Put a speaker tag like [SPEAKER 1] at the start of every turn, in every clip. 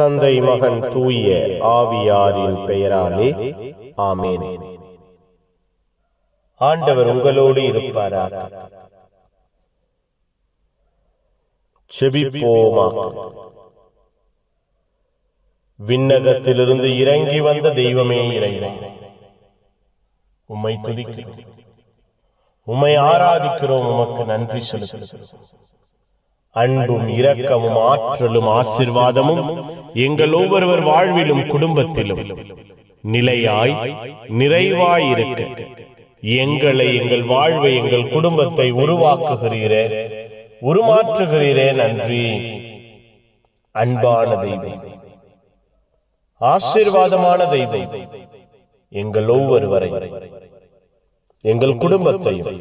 [SPEAKER 1] தந்தை மகன் தூய ஆவியாரின் பெயராலே ஆமேன். ஆண்டவர் உங்களோடு இருப்பாராக. செபிப்போமாக விண்ணகத்திலிருந்து இறங்கி வந்த தெய்வமே இறைவன். உம்மை துதிக்கிறோம். உம்மை ஆராதிக்கிறோம். உமக்கு நன்றி செலுத்துகிறோம். அன்பும் இரக்கமும் ஆற்றலும் ஆசிர்வாதமும் எங்கள் ஒவ்வொருவர் வாழ்விலும் குடும்பத்திலும் நிலையாய் நிறைவாய் இருக்க எங்களை எங்கள் வாழ்வை எங்கள் குடும்பத்தை உருவாக்குகிறீரே உருமாற்றுகிறீரே நன்றி. அன்பான தெய்வம் ஆசீர்வாதமான தெய்வம் எங்கள் ஒவ்வொருவரை எங்கள் குடும்பத்தையும்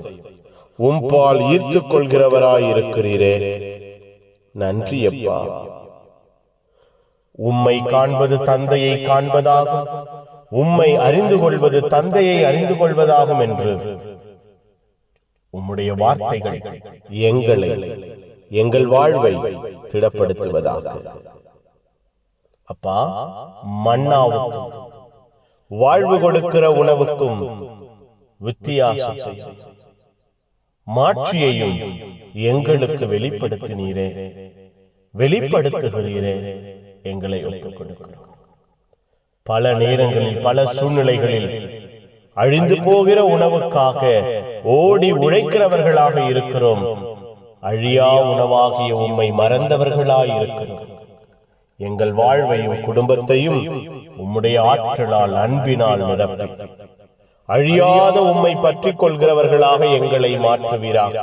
[SPEAKER 1] உம்பால் ஈர்த்துக் கொள்கிறவராய் இருக்கிறீரே நன்றி அப்பா. உம்மை காண்பது தந்தையை காண்பதாகும். உம்மை அறிந்து கொள்வது தந்தையை அறிந்து கொள்வதாகும் என்று. உம்முடைய வார்த்தைகள் எங்களை எங்கள் வாழ்வை திடப்படுத்துவதாக. அப்பா மன்னாவுக்கும் வாழ்வு கொடுக்கிற உணவுக்கும் வித்தியாசத்தை மாட்சியையும் எங்களுக்கு வெளிப்படுத்தினீரே. வெளிப்படுத்துகிறீரே எங்களை ஒப்புக் கொடுக்கிறோம் பல நேரங்களில் பல சூழ்நிலைகளில் அழிந்து போகிற உணவுக்காக ஓடி உழைக்கிறவர்களாக இருக்கிறோம். அழியா உணவாகிய உம்மை மறந்தவர்களாய் இருக்கிறோம் எங்கள் வாழ்வையும் குடும்பத்தையும் உம்முடைய ஆற்றலால் அன்பினால் நிரப்பி அழியாத உம்மை பற்றிக் கொள்கிறவர்களாக எங்களை மாற்றுவீராக.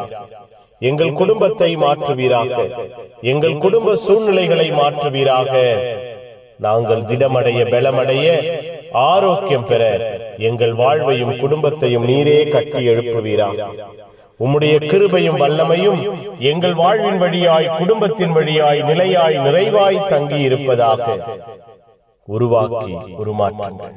[SPEAKER 1] எங்கள் குடும்பத்தை மாற்றுவீராக. எங்கள் குடும்ப சூழ்நிலைகளை மாற்றுவீராக. நாங்கள் திடமடைய பலமடைய ஆரோக்கியம் பெற எங்கள் வாழ்வையும் குடும்பத்தையும் நீரே கட்டி எழுப்புவீராக. உம்முடைய கிருபையும் வல்லமையும் எங்கள் வாழ்வின் வழியாய் குடும்பத்தின் வழியாய் நிலையாய் நிறைவாய் தங்கி இருப்பதாக உருவாக்கி உருமாற்றுங்கள்.